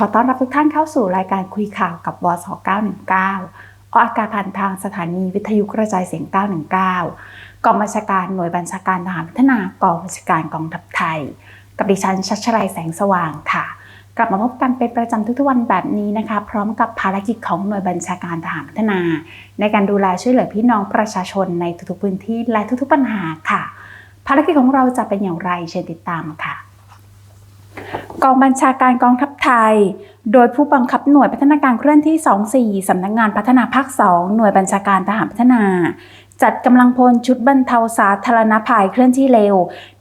ขอต้อนรับทุกท่านเข้าสู่รายการคุยข่าวกับวส919ออกอากาศผ่านทางสถานีวิทยุกระจายเสียง 919 กองบัญชาการหน่วยบัญชาการทหารพัฒนากองบัญชาการกองทัพไทย กับดิฉันชัชรัยแสงสว่างค่ะ กลับมาพบกันเป็นประจำทุกๆวันแบบนี้นะคะ พร้อมกับภารกิจของหน่วยบัญชาการทหารพัฒนา ในการดูแลช่วยเหลือพี่น้องประชาชนในทุกๆพื้นที่และทุกๆปัญหาค่ะ ภารกิจของเราจะเป็นอย่างไรเชิญติดตามค่ะ กองบัญชาการกองทัพไทย โดยผู้บังคับหน่วยพัฒนาการเคลื่อนที่ 24 สำนักงงานพัฒนาภาค 2 หน่วยบัญชาการทหารพัฒนา จัดกำลังพลชุดบรรเทาสาธารณภัยเคลื่อนที่เร็ว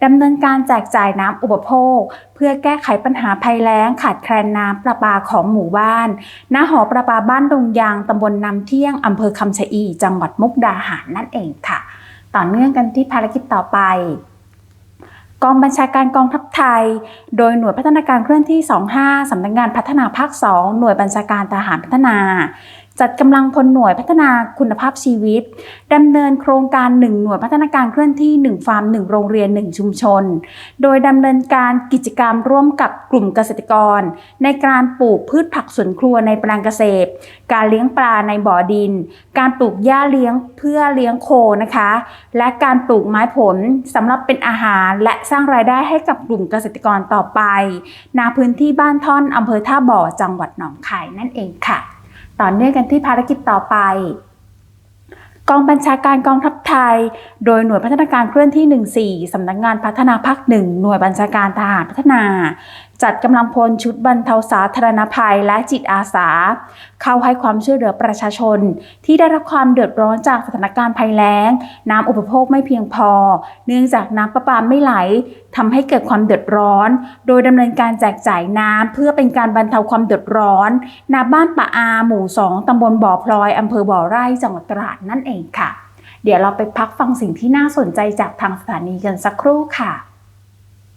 ดำเนินการแจกจ่ายน้ำอุปโภค เพื่อแก้ไขปัญหาภัยแล้งขาดแคลนน้ำประปาของหมู่บ้านณหอประปาบ้านดงยางตำบลน้ำเที่ยงอำเภอคำชะอี จังหวัดมุกดาหารนั่นเองค่ะ ต่อเนื่องกันที่ภารกิจต่อไป กองบัญชาการกองทัพไทย โดยหน่วยพัฒนาการเคลื่อนที่ 25 สำนักงานพัฒนาภาค 2 หน่วยบัญชาการทหารพัฒนา จัดกำลังพลหน่วยพัฒนาคุณภาพชีวิตดำเนินโครงการ 1 หน่วยพัฒนาการเคลื่อนที่ 1 ฟาร์ม 1 โรงเรียน 1 ชุมชน โดยดำเนินการกิจกรรมร่วมกับกลุ่มเกษตรกร ในการปลูกพืชผักสวนครัวในแปลงเกษตร การเลี้ยงปลาในบ่อดิน การปลูกหญ้าเลี้ยงเพื่อเลี้ยงโคนะคะ และการปลูกไม้ผลสำหรับเป็นอาหารและสร้างรายได้ให้กับกลุ่มเกษตรกรต่อไปณพื้นที่บ้านท่อนอำเภอท่าบ่อจังหวัดหนองคายนั่นเองค่ะ ต่อเนื่องกันที่ภารกิจต่อไป กองบัญชาการกองทัพ ไทย โดยหน่วยพัฒนาการเคลื่อนที่ 14 สำนักงานพัฒนาภาคหนึ่งหน่วยบัญชาการทหารพัฒนา จัดกำลังพลชุดบรรเทาสาธารณภัยและจิตอาสา เข้าให้ความช่วยเหลือประชาชน ที่ได้รับความเดือดร้อนจากสถานการณ์ภัยแล้ง น้ำอุปโภคไม่เพียงพอ เนื่องจากน้ำประปาไม่ไหลทำให้เกิดความเดือดร้อน โดยดำเนินการแจกจ่ายน้ำเพื่อเป็นการบรรเทาความเดือดร้อนณบ้านป่าอาหมู่ 2 ตำบลบ่อพลอยอำเภอบ่อไร่จังหวัดตราดนั่นเองค่ะ เดี๋ยวเราไปพักฟังสิ่งที่น่าสนใจจากทางสถานีกันสักครู่ค่ะ